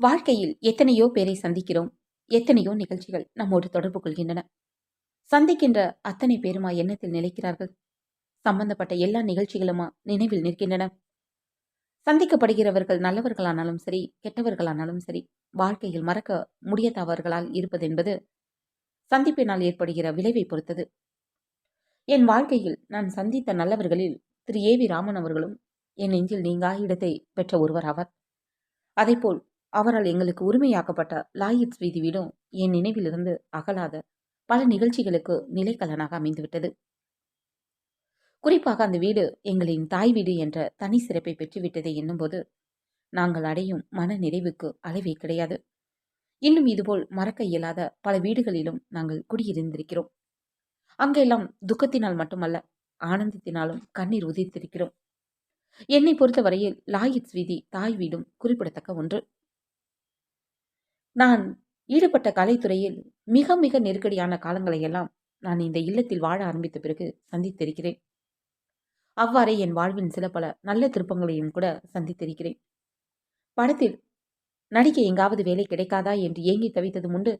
வாழ்க்கையில் எத்தனையோ பேரை சந்திக்கிறோம். எத்தனையோ நிகழ்ச்சிகள் நம்மோடு தொடர்பு கொள்கின்றன. சந்திக்கின்ற அத்தனை பேருமா எண்ணத்தில் நிலைக்கிறார்கள்? சம்பந்தப்பட்ட எல்லா நிகழ்ச்சிகளுமா நினைவில் நிற்கின்றன? சந்திக்கப்படுகிறவர்கள் நல்லவர்களானாலும் சரி கெட்டவர்களானாலும் சரி வாழ்க்கையில் மறக்க முடியாதவர்களால் இருப்பது என்பது சந்திப்பினால் ஏற்படுகிற விளைவை பொறுத்தது. என் வாழ்க்கையில் நான் சந்தித்த நல்லவர்களில் திரு ஏ வி ராமன் அவர்களும் என் நெஞ்சில் நீங்கா இடத்தை பெற்ற ஒருவர் ஆவார். அதேபோல் அவரால் எங்களுக்கு உரிமையாக்கப்பட்ட லாயிட்ஸ் வீதி வீடும் என் நினைவிலிருந்து அகலாத பல நிகழ்ச்சிகளுக்கு நிலைக்கலனாக அமைந்துவிட்டது. குறிப்பாக அந்த வீடு எங்களின் தாய் வீடு என்ற தனி சிறப்பை பெற்றுவிட்டதை எண்ணும்போது நாங்கள் அடையும் மன நிறைவுக்கு அளவே கிடையாது. இன்னும் இதுபோல் மறக்க இயலாத பல வீடுகளிலும் நாங்கள் குடியிருந்திருக்கிறோம். அங்கெல்லாம் துக்கத்தினால் மட்டுமல்ல ஆனந்தத்தினாலும் கண்ணீர் உதிர்த்திருக்கிறோம் என்னை பொறுத்தவரையில் லாயிட்ஸ் வீதி தாய் வீடும் குறிப்பிடத்தக்க ஒன்று. நான் ஈடுபட்ட கலைத்துறையில் மிக மிக நெருக்கடியான காலங்களையெல்லாம் நான் இந்த இல்லத்தில் வாழ ஆரம்பித்த பிறகு சந்தித்திருக்கிறேன். அவ்வாறே என் வாழ்வின் சில பல நல்ல திருப்பங்களையும் கூட சந்தித்திருக்கிறேன். படத்தில் நடிக்க எங்காவது வேலை கிடைக்காதா என்று ஏங்கி தவித்ததும் உண்டு.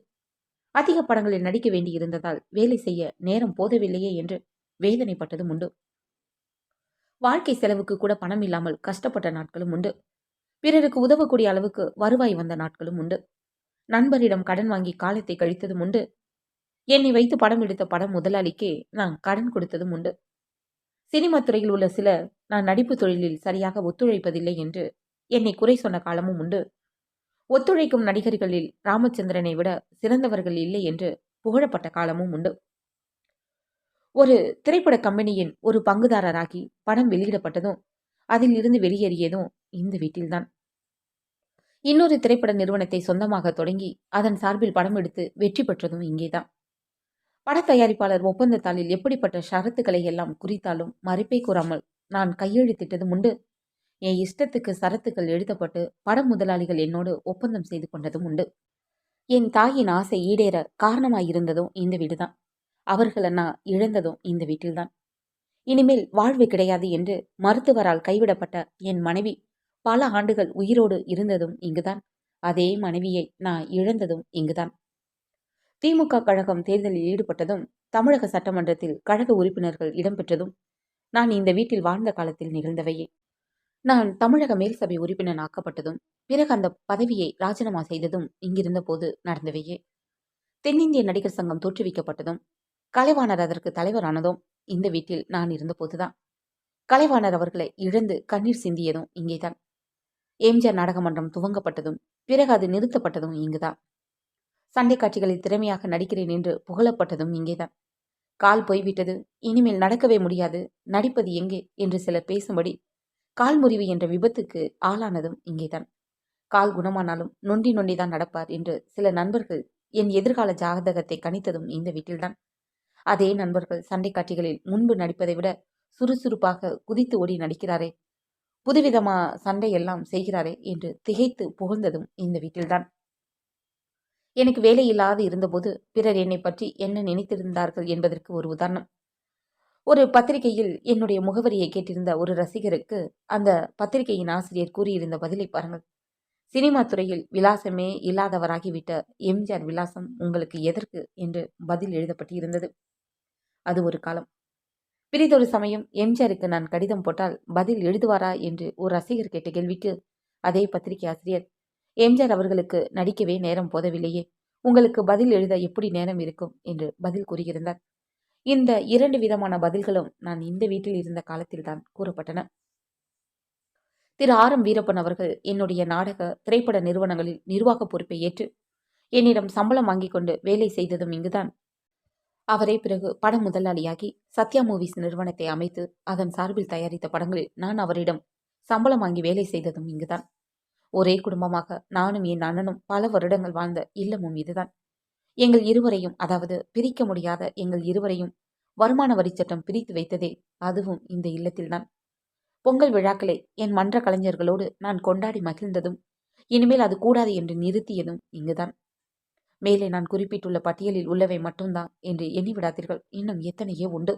அதிக படங்களில் நடிக்க வேண்டியிருந்ததால் வேலை செய்ய நேரம் போதவில்லையே என்று வேதனைப்பட்டதும் உண்டு. வாழ்க்கை செலவுக்கு கூட பணம் இல்லாமல் கஷ்டப்பட்ட நாட்களும் உண்டு. பிறருக்கு உதவக்கூடிய அளவுக்கு வருவாய் வந்த நாட்களும் உண்டு. நண்பரிடம் கடன் வாங்கி காலத்தை கழித்ததும் உண்டு. என்னை வைத்து படம் எடுத்த படம் முதலாளிக்கே நான் கடன் கொடுத்ததும் உண்டு. சினிமா துறையில் உள்ள சிலர் நான் நடிப்பு தொழிலில் சரியாக ஒத்துழைப்பதில்லை என்று என்னை குறை சொன்ன காலமும் உண்டு. ஒத்துழைக்கும் நடிகர்களில் ராமச்சந்திரனை விட சிறந்தவர்கள் இல்லை என்று புகழப்பட்ட காலமும் உண்டு. ஒரு திரைப்பட கம்பெனியின் ஒரு பங்குதாரராகி படம் வெளியிடப்பட்டதும் அதில் இருந்து வெளியேறியதும் இந்த வீட்டில்தான். இன்னொரு திரைப்பட நிறுவனத்தை சொந்தமாக தொடங்கி அதன் சார்பில் படம் எடுத்து வெற்றி பெற்றதும் இங்கேதான். பட தயாரிப்பாளர் ஒப்பந்தத்தாளில் எப்படிப்பட்ட ஷரத்துக்களை எல்லாம் குறித்தாலும் மறைப்பை கூறாமல் நான் கையெழுத்திட்டதும் உண்டு. என் இஷ்டத்துக்கு சரத்துக்கள் எழுதப்பட்டு பட முதலாளிகள் என்னோடு ஒப்பந்தம் செய்து கொண்டதும் உண்டு. என் தாயின் ஆசை ஈடேற காரணமாயிருந்ததும் இந்த வீடுதான். அவர்களை நான் இழந்ததும் இந்த வீட்டில்தான். இனிமேல் வாழ்வு கிடையாது என்று மருத்துவரால் கைவிடப்பட்ட என் மனைவி பல ஆண்டுகள் உயிரோடு இருந்ததும் இங்குதான். அதே மனைவியை நான் இழந்ததும் இங்குதான். திமுக கழகம் தேர்தலில் ஈடுபட்டதும் தமிழக சட்டமன்றத்தில் கழக உறுப்பினர்கள் இடம்பெற்றதும் நான் இந்த வீட்டில் வாழ்ந்த காலத்தில் நிகழ்ந்தவையே. நான் தமிழக மேல் சபை உறுப்பினர் ஆக்கப்பட்டதும் பிறகு அந்த பதவியை ராஜினாமா செய்ததும் இங்கிருந்த போது நடந்தவையே. தென்னிந்திய நடிகர் சங்கம் தோற்றுவிக்கப்பட்டதும் கலைவாணர் அதற்கு தலைவரானதும் இந்த வீட்டில் நான் இருந்தபோதுதான் கலைவாணர் அவர்களை இழந்து கண்ணீர் சிந்தியதும் இங்கேதான். எம்ஜிஆர் நாடகமன்றம் துவங்கப்பட்டதும் பிறகு அது நிறுத்தப்பட்டதும் இங்குதான். சண்டை காட்சிகளில் திறமையாக நடிக்கிறேன் என்று புகழப்பட்டதும் இங்கேதான். கால் போய்விட்டது இனிமேல் நடக்கவே முடியாது நடிப்பது எங்கே என்று சிலர் பேசும்படி கால் முறிவு என்ற விபத்துக்கு ஆளானதும் இங்கேதான். கால் குணமானாலும் நொண்டி நொண்டிதான் நடப்பார் என்று சில நண்பர்கள் என் எதிர்கால ஜாதகத்தை கணித்ததும் இந்த வீட்டில்தான். அதே நண்பர்கள் சண்டை காட்சிகளில் முன்பு நடிப்பதை விட சுறுசுறுப்பாக குதித்து ஓடி நடிக்கிறாரே புதுவிதமா சண்டையெல்லாம் செய்கிறாரே என்று திகைத்து புகழ்ந்ததும் இந்த வீட்டில்தான். எனக்கு வேலை இல்லாது இருந்தபோது பிறர் என்னை பற்றி என்ன நினைத்திருந்தார்கள் என்பதற்கு ஒரு உதாரணம். ஒரு பத்திரிகையில் என்னுடைய முகவரியை கேட்டிருந்த ஒரு ரசிகருக்கு அந்த பத்திரிகையின் ஆசிரியர் கூறியிருந்த பதிலை பாருங்கள். சினிமா துறையில் விலாசமே இல்லாதவராகிவிட்ட எம்ஜிஆர் விலாசம் உங்களுக்கு எதற்கு? என்று பதில் எழுதப்பட்டு இருந்தது அது ஒரு காலம். பிரிதொரு சமயம் எம்ஜிஆருக்கு நான் கடிதம் போட்டால் பதில் எழுதுவாரா என்று ஒரு ரசிகர் கேட்ட கேள்விக்கு அதே பத்திரிகை ஆசிரியர் எம்ஜிஆர் அவர்களுக்கு நடிக்கவே நேரம் போதவில்லையே உங்களுக்கு பதில் எழுத எப்படி நேரம் இருக்கும் என்று பதில் கூறியிருந்தார். இந்த இரண்டு விதமான பதில்களும் நான் இந்த வீட்டில் இருந்த காலத்தில்தான் கூறப்பட்டன. திரு ஆர் எம் வீரப்பன் அவர்கள் என்னுடைய நாடக திரைப்பட நிறுவனங்களில் நிர்வாக பொறுப்பை ஏற்று என்னிடம் சம்பளம் வாங்கிக் கொண்டு வேலை செய்ததும் இங்குதான். அவரே பிறகு பட முதலாளியாகி சத்யா மூவிஸ் நிறுவனத்தை அமைத்து அதன் சார்பில் தயாரித்த படங்களில் நான் அவரிடம் சம்பளம் வாங்கி வேலை செய்ததும் இங்குதான். ஒரே குடும்பமாக நானும் என் அண்ணனும் பல வருடங்கள் வாழ்ந்த இல்லமும் இதுதான். எங்கள் இருவரையும் அதாவது பிரிக்க முடியாத எங்கள் இருவரையும் வருமான வரி சட்டம் பிரித்து வைத்ததே அதுவும் இந்த இல்லத்தில்தான். பொங்கல் விழாக்களை என் மன்ற கலைஞர்களோடு நான் கொண்டாடி மகிழ்ந்ததும் இனிமேல் அது கூடாது என்று நிறுத்தியதும் இங்குதான். மேலே நான் குறிப்பிட்டுள்ள பட்டியலில் உள்ளவை மட்டும்தான் என்று எண்ணிவிடாதீர்கள். இன்னும் எத்தனையோ உண்டு.